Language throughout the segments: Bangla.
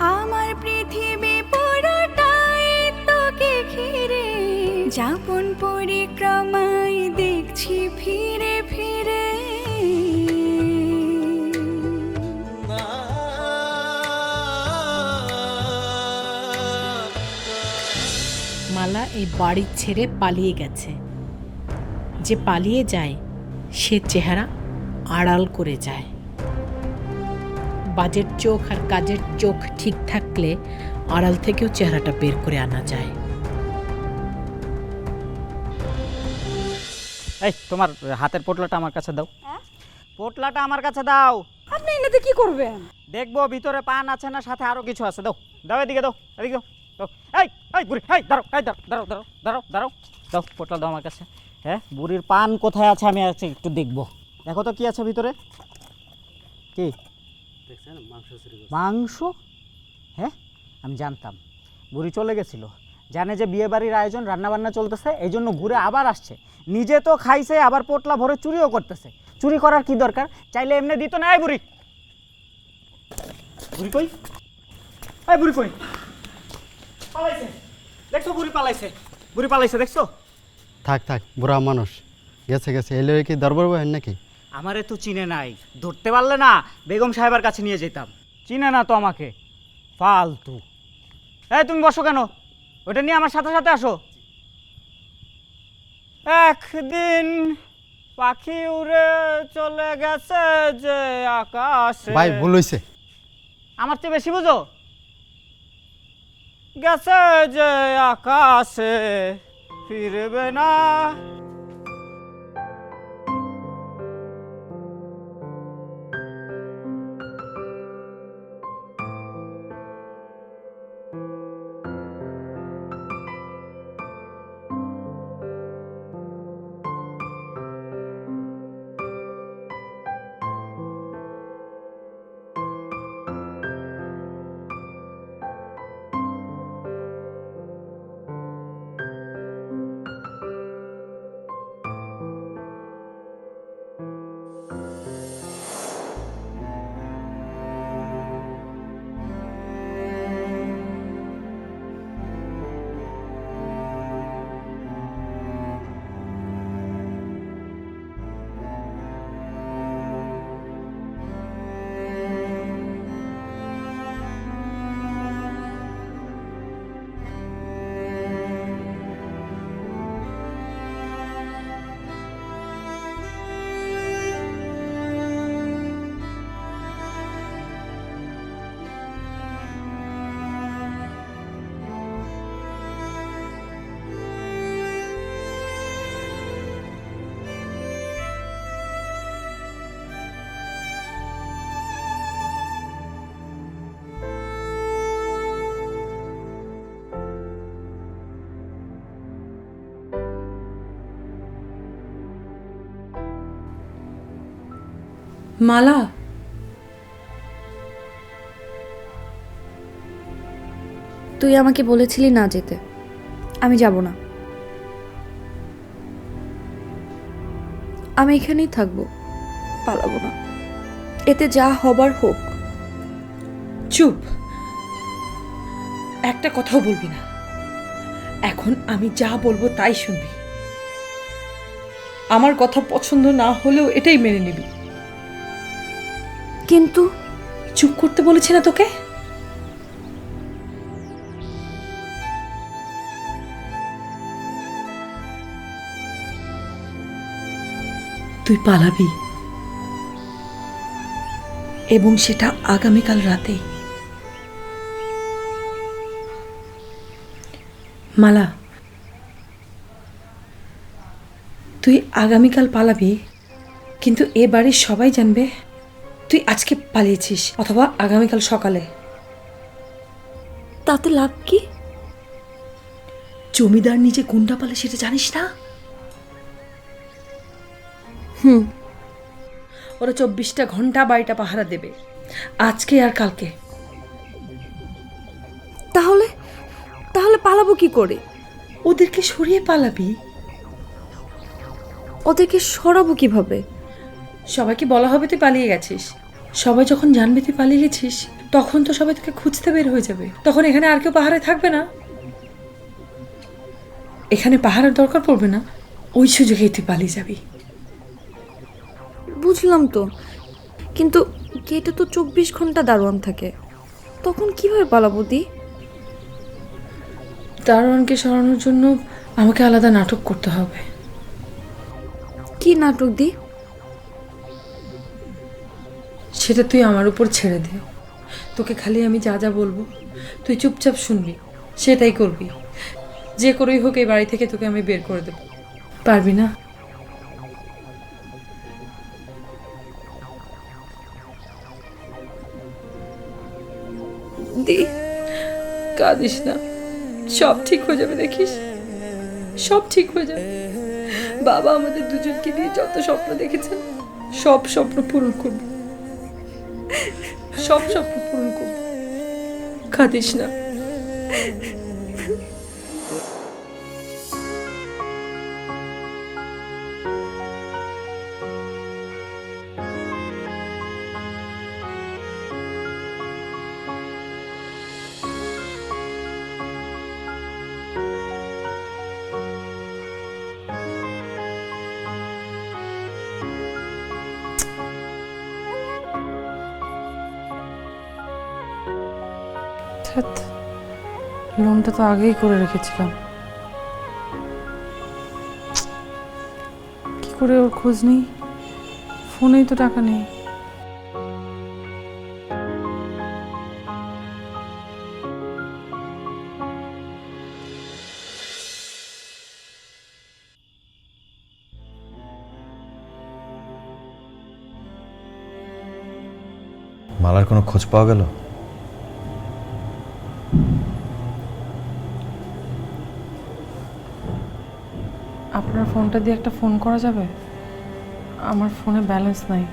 আমার পৃথিবী পুরোটাই তোকে ঘিরে। যাপন পরিক্রমায় দেখছি ফিরে ফিরে। মালা এই বাড়ি ছেড়ে পালিয়ে গেছে। যে পালিয়ে যায়, সে চেহারা আড়াল করে যায়। বাজের চোখ আর কাজের চোখ ঠিক থাকলে আড়াল থেকেও চেহারাটা বের করে আনা যায়। এই তোমার হাতের পোটলাটা আমার কাছে দাও। পোটলাটা আমার কাছে দাও। আপনি এনাতে কি করবেন? দেখব ভিতরে পান আছে না সাথে আরও কিছু আছে। দাও দাও এদিকে দাও এদিকে দাও দাও। এই এই বুড়ি এই দাঁড়াও এই দাঁড়াও দাঁড়াও দাঁড়াও দাঁড়াও দাঁড়াও। দাও পোটলা দাও আমার কাছে। হ্যাঁ বুড়ির পান কোথায় আছে আমি আজকে একটু দেখব। দেখো তো কি আছে ভিতরে। কি? মাংস হ্যাঁ আমি জানতাম। বুড়ি চলে গেছিল। জানে যে বিয়ে বাড়ির আয়োজন রান্নাবান্না চলতেছে এই জন্য ঘুরে আবার আসছে। নিজে তো খাইছে আবার পোটলা ভরে চুরিও করতেছে। চুরি করার কি দরকার? চাইলে এমনি দিত না বুড়ি। বুড়ি কই? এই বুড়ি কই? পালাইছে। দেখছ বুড়ি পালাইছে। বুড়ি পালাইছে দেখছ? থাক থাক বুড়া মানুষ। গেছে গেছে। এলে কি দরবার বহেন নাকি? আমারে তো চিনে নাই। ধরতে পারলে না বেগম সাহেবের কাছে নিয়ে যেতাম। চিনে না তো আমাকে। ফালতু। এই তুমি বসো কেন? ওটা নিয়ে আমার সাথে সাথে আসো। একদিন পাখি উড়ে চলে গেছে যে আকাশে। ভাই ভুল হইছে। আমার চেয়ে বেশি বুঝো? গেছে যে আকাশে ফিরবে না মালা। তুই আমাকে বলেছিলি না যেতে। আমি যাব না। আমি এখানেই থাকব। পালাবো না। এতে যা হবার হোক। চুপ। একটা কথাও বলবি না। এখন আমি যা বলব তাই শুনবি। আমার কথা পছন্দ না হলেও এটাই মেনে নিবি। কিন্তু চুপ করতে বলেছি না তোকে? তুই পালাবি। এবং সেটা আগামীকাল রাতে। মালা, তুই আগামীকাল পালাবি, কিন্তু এ বাড়ির সবাই জানবে তুই আজকে পালিয়েছিস অথবা আগামীকাল সকালে। তাতে লাভ কি? জমিদার নিজে গুন্ডা পালে সেটা জানিস না? হুম। ওরা চব্বিশটা ঘণ্টা বাড়িটা পাহারা দেবে। আজকে আর কালকে। তাহলে? তাহলে পালাবো কি করে? ওদেরকে সরিয়ে পালাবি। ওদেরকে সরাবো কীভাবে? সবাইকে বলা হবে তুই পালিয়ে গেছিস। সবাই যখন জানবে তুই পালিয়ে গেছিস তখন তো সবাই তোকে খুঁজতে বের হয়ে যাবে। তখন এখানে আর কেউ পাহাড়ে থাকবে না। এখানে পাহাড়ের দরকার পড়বে না। ওই সুযোগে তুই পালিয়ে যাবি। বুঝলাম তো। কিন্তু গেটে তো চব্বিশ ঘণ্টা দারোয়ান থাকে। তখন কীভাবে পালাবো দি? দারোয়ানকে সরানোর জন্য আমাকে আলাদা নাটক করতে হবে। কি নাটক দি? সেটা তুই আমার উপর ছেড়ে দে। তোকে খালি আমি যা যা বলব, তুই চুপচাপ শুনবি, সেটাই করবি। যে করেই হোক এই বাড়ি থেকে তোকে আমি বের করে দেবো। পারবি না? দি, কাঁদিস না। সব ঠিক হয়ে যাবে, দেখিস? সব ঠিক হয়ে যাবে। বাবা আমাদের দুজনকে নিয়ে যত স্বপ্ন দেখেছেন, সব স্বপ্ন পূরণ করবে। সব স্বপ্ন পূরণ করবে। কাঁদিস না। লোনটা তো আগেই করে রেখেছিলাম। কি করে ওর খোঁজ নেই? ফোনেই তো টাকা নেই। মালার কোনো খোঁজ পাওয়া গেল আপনার ফোনটা দিয়ে একটা ফোন করা যাবে? আমার ফোনে ব্যালেন্স নাই।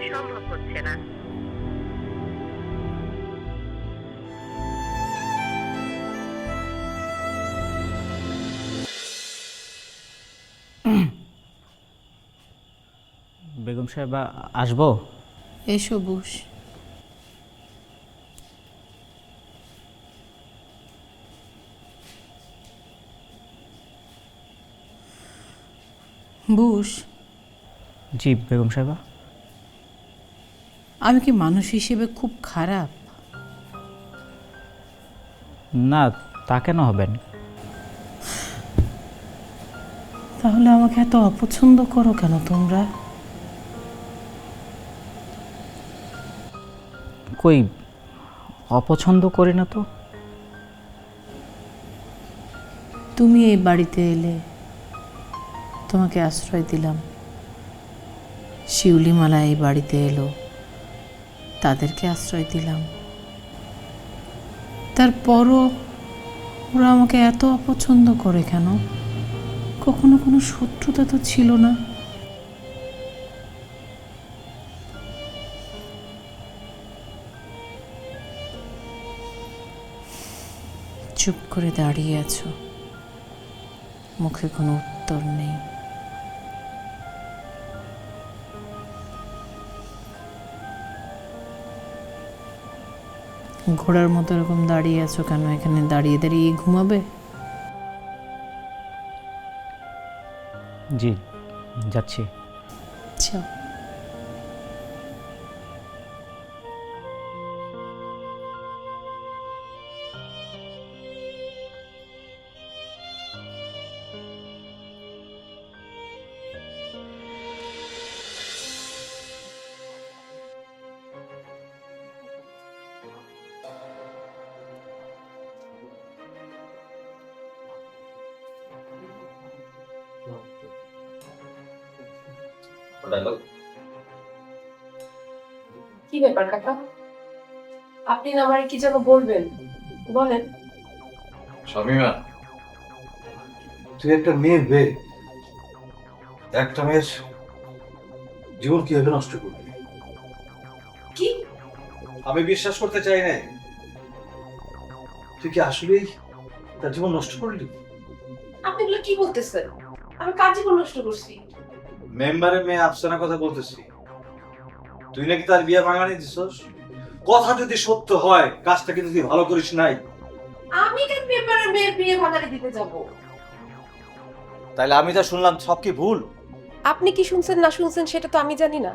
দেওয়া সম্ভব হচ্ছে না। বেগম সাহেব আসব? এসো বুস। বুস। জি বেগম সাহেবা আমি কি মানুষ হিসেবে খুব খারাপ? না তা কেন হবেন? তাহলে আমাকে এত অপছন্দ করো কেন তোমরা? কই অপছন্দ করি না তো। তুমি এই বাড়িতে এলে তোমাকে আশ্রয় দিলাম। শিউলিমালা এই বাড়িতে এলো। তাদেরকে আশ্রয় দিলাম। তারপরও ওরা আমাকে এত অপছন্দ করে কেন? কখনো কোনো শত্রুতা তো ছিল না। চুপ করে দাঁড়িয়ে আছো। মুখে কোনো উত্তর নেই। ঘোড়ার মতো এরকম দাঁড়িয়ে আছো কেন? এখানে দাঁড়িয়ে দাঁড়িয়ে ঘুমাবে? জি যাচ্ছি। আচ্ছা কি ব্যাপার কাকা? আপনি না আমার কি যেন বলবেন? বলেন। শামিমা তুই একটা মেয়ের বে একটা মেয়ের জীবন কীভাবে নষ্ট করবি? কি? আমি বিশ্বাস করতে চাই না তুই কি আসলেই তার জীবন নষ্ট করলি? আপনি এগুলো কি বলতেছেন? আমি কার জীবন নষ্ট করছি? মেম্বারের মেয়ে আফসানার কথা বলতেছি। তুই নাকি তার বিয়ে ভাঙানি দিছস? কথা যদি সত্য হয় কাজটা কিন্তু তুই ভালো করিস নাই। আমি কেন পেপারের মেয়ের বিয়ে ভাঙারি দিতে যাব? তাইলে আমি যা শুনলাম সব কি ভুল? আপনি কি শুনছেন না শুনছেন সেটা তো আমি জানি না।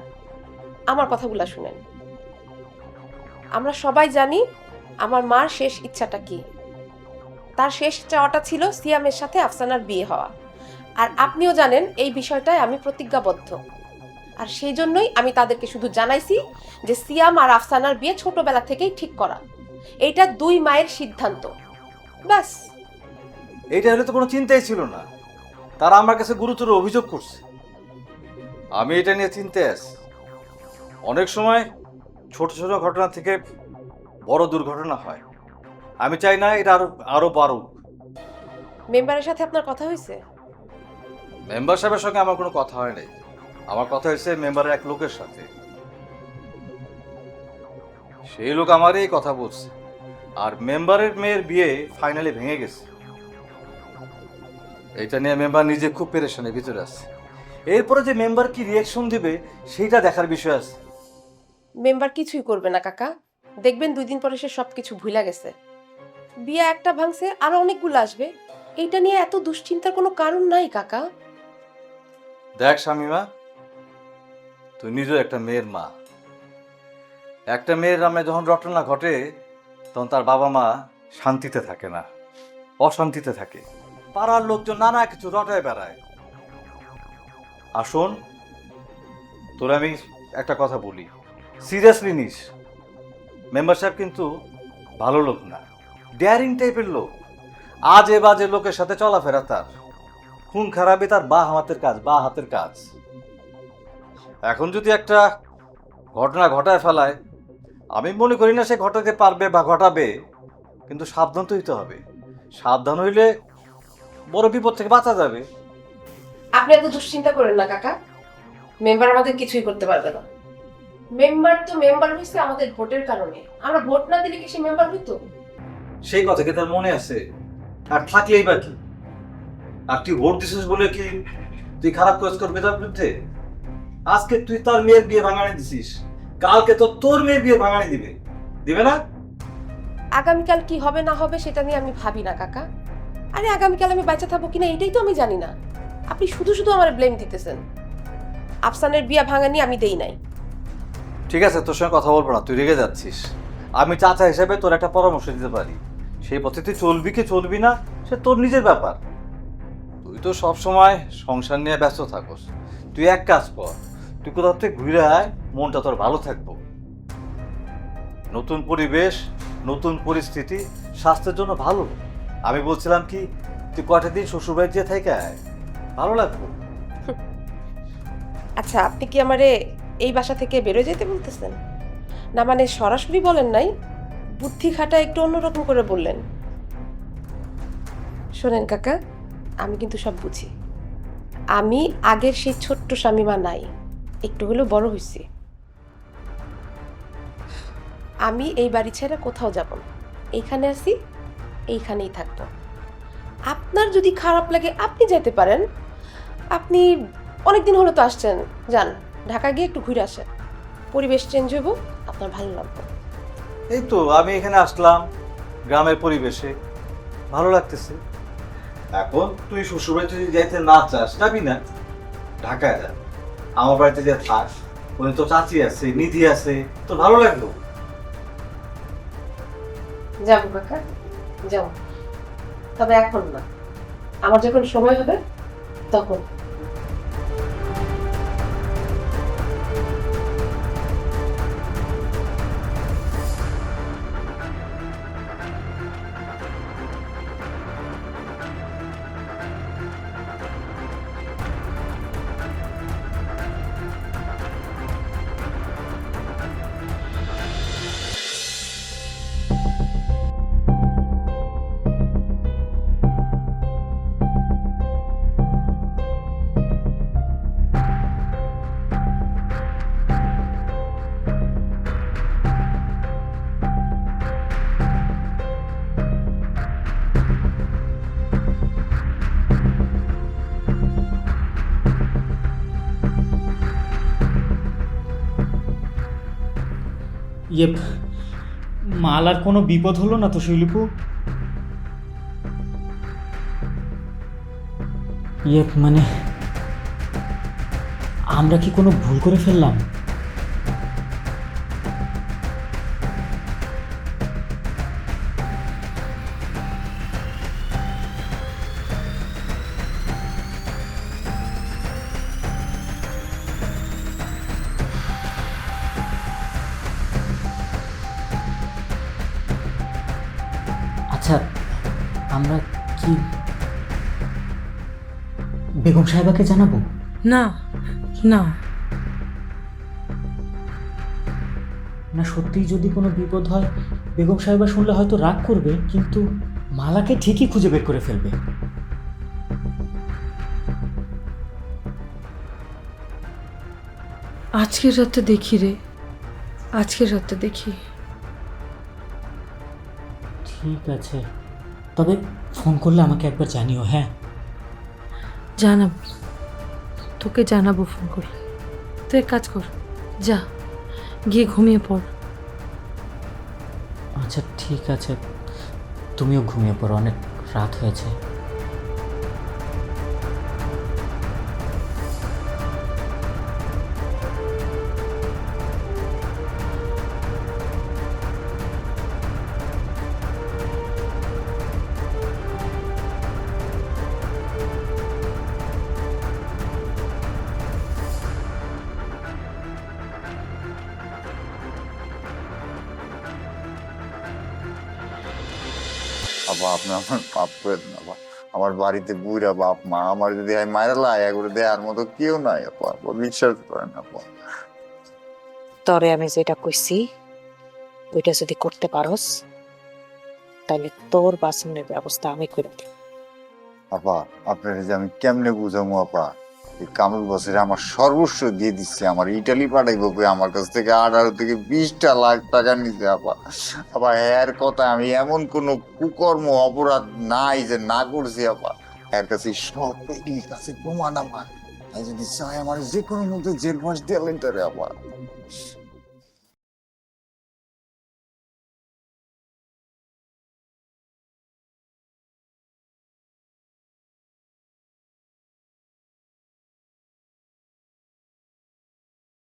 আমার কথাগুলো শুনেন। আমরা সবাই জানি আমার মার শেষ ইচ্ছাটা কি। তার শেষ চাওয়াটা ছিল সিয়ামের সাথে আফসানার বিয়ে হওয়া। আর আপনিও জানেন এই বিষয়টায় আমি প্রতিজ্ঞাবদ্ধ। আর সেই জন্যই আমি তাদেরকে শুধু জানাইছি যে সিয়াম আর আফসানার বিয়ে ছোটবেলা থেকেই ঠিক করা। এইটা দুই মায়ের সিদ্ধান্ত। ব্যাস। এইটা হলে তো কোনো চিন্তাই ছিল না। তারা আমার কাছে গুরুতর অভিযোগ করছে। আমি এটা নিয়ে চিন্তায় আছি। অনেক সময় ছোট ছোট ঘটনা থেকে বড় দুর্ঘটনা হয়। আমি চাই না এটা আরও আরও বাড়ুক। মেম্বারের সাথে আপনার কথা হয়েছে? মেম্বার সাহেবের সঙ্গে আমার কোনো কথা হয় নাই। আমার কথা হয়েছে মেম্বারের এক লোকের সাথে। সেই লোক আমারই কথা বলছে। আর মেম্বারের মেয়ের বিয়ে ফাইনালি ভেঙে গেছে। এটা নিয়ে মেম্বার নিজে খুব পেরেশানের ভিতরে আছে। এরপরে যে মেম্বার কি রিয়াকশন দিবে, সেইটা দেখার বিষয় আছে। মেম্বার কিছুই করবে না, কাকা। দেখবেন দুই দিন পরে সে সবকিছু ভুলা গেছে। বিয়া একটা ভাঙছে, আরও অনেকগুলো আসবে। এইটা নিয়ে এত দুশ্চিন্তার কোনো কারণ নাই, কাকা। দেখ স্বামীমা, তুই নিজেও একটা মেয়ের মা। একটা মেয়ের নামে যখন ঘটনা ঘটে, তখন তার বাবা মা শান্তিতে থাকে না, অশান্তিতে থাকে। পাড়ার লোকজন নানা কিছু রটায় বেড়ায়। আসুন, তোর আমি একটা কথা বলি। সিরিয়াসলি নিস। মেম্বার সাহেব কিন্তু ভালো লোক না। ডেয়ারিং টাইপের লোক। আজে বাজে লোকের সাথে চলাফেরা তার। খুন খারাপে তার বা হাতের কাজ বা হাতের কাজ। এখন যদি একটা ঘটনা ঘটায় ফেলায় আমি মনে করি না সে ঘটাতে পারবে বা ঘটাবে কিন্তু সাবধান তো হইতে হবে। সাবধান হইলে বড় বিপদ থেকে বাঁচা যাবে। আপনি এত দুশ্চিন্তা করেন না কাকা। মেম্বার আমাদের কিছুই করতে পারবে না। মেম্বার তো মেম্বার হয়েছে আমাদের ভোটের কারণে। আমরা ভোট না দিলে কি সে মেম্বার হইতো? সেই কথা কি তার মনে আছে। আর থাকলেই বা কি আর তুই ভোট দিছিস বলে কি তুই খারাপ কাজ করবে তার বিরুদ্ধে? আজকে তুই তার মেয়ের বিয়ে ভাঙানি দিছিস। কালকে তো তোর মেয়ের বিয়ে ভাঙানি দিবে। দিবে না? আগামীকাল কি হবে না হবে সেটা নিয়ে আমি ভাবি না কাকা। আরে আগামীকাল আমি বাঁচা থাকব কিনা এটাই তো আমি জানি না। আপনি শুধু শুধু আমার ব্লেম দিতেছেন। আফসানের বিয়া ভাঙানি আমি দেই নাই। ঠিক আছে তোর সঙ্গে কথা বলব না তুই রেগে যাচ্ছিস। আমি চাচা হিসেবে তোর একটা পরামর্শ দিতে পারি। সেই পথে তুই চলবি কি চলবি না সে তোর নিজের ব্যাপার। তুই তো সব সময় সংসার নিয়ে ব্যস্ত থাকস। তুই এক কাজ কর, তুই কোথাও থেকে ঘুরে আয়, মনটা তোর ভালো থাকব। নতুন পরিবেশ, নতুন পরিস্থিতি স্বাস্থ্যের জন্য ভালো। আমি বলছিলাম কি, তুই কটা দিন শ্বশুরবাড়ি যেয়ে থেকে আয়। ভালো লাগবে। আচ্ছা আপনি কি আমারে এই বাসা থেকে বেরোয় যেতে বলতেছেন? না মানে সরাসরি বলেন নাই বুদ্ধি খাটা একটু অন্যরকম করে বললেন। শোনেন কাকা আমি কিন্তু সব বুঝি। আমি আগের সেই ছোট্ট স্বামীমা নাই, একটু হলেও বড় হয়েছি আমি এই বাড়ি ছেড়ে কোথাও যাব না। এইখানে আছি, এইখানেই থাকব। আপনার যদি খারাপ লাগে আপনি যেতে পারেন। আপনি অনেকদিন হলো তো আসছেন, যান, ঢাকা গিয়ে একটু ঘুরে আসেন। পরিবেশ চেঞ্জ হইব, আপনার ভালো লাগবে। এই তো, আমি এখানে আসলাম, গ্রামের পরিবেশে। ভালো লাগতেছে। এখন তুই শ্বশুরবাড়িতে যদি যাইতে না চাস, যাবি না? ঢাকায় যা। আমার বাড়িতে যে থাক উনি তো চাচি আছে, নিধি আছে তো ভালো লাগল? যাব কাকা, যাব। তবে এখন না। আমার যখন সময় হবে, তখন। ইয়ে মালার কোনো বিপদ হলো না তো শৈলিপু ইয়ে মানে আমরা কি কোনো ভুল করে ফেললাম? আমরা কি বেগম সাহেবাকে জানাব? না না। না সত্যিই যদি কোনো বিপদ হয় বেগম সাহেবা শুনলে হয়তো রাগ করবে কিন্তু মালাকে ঠিকই খুঁজে বের করে ফেলবে। আজকের রাতটা দেখি রে। আজকের রাতটা দেখি। ঠিক আছে। তবে ফোন করলে আমাকে একবার জানিও হ্যাঁ? জানাব। তোকে জানাব ফোন করে। তুই এক কাজ কর যা গিয়ে ঘুমিয়ে পড়। আচ্ছা ঠিক আছে। তুমিও ঘুমিয়ে পড়ো অনেক রাত হয়েছে। আবা না আমার পাপ করে না বাপ আমার বাড়িতে বুড়া বাপ মা আমার যদি আমি মায়ের লাই করে দেয়ার মতো কেউ নাই আপা বিশ্বাস বিশ্বাস করেন আপা। তরে আমি যেটা কইছি ওইটা যদি করতে পারোস তাহলে তোর বাসনের ব্যবস্থা আমি করে দিই আপা আপনার যে আমি কেমনে বুঝামু আপা? কামরুল বছরে আমার সর্বস্ব দিয়ে দিচ্ছে, আমার ইটালি পাঠাইব আমার কাছ থেকে? আঠারো থেকে বিশটা লাখ টাকা নিতে আপা। আবার এর কথা আমি এমন কোনো কুকর্ম, অপরাধ নাই যে না করছি, আপা। এর কাছে সব কাছে প্রমাণ আমার। আমি যদি চাই আমার যে কোনো মতো জেল মাস দিয়ে আপা।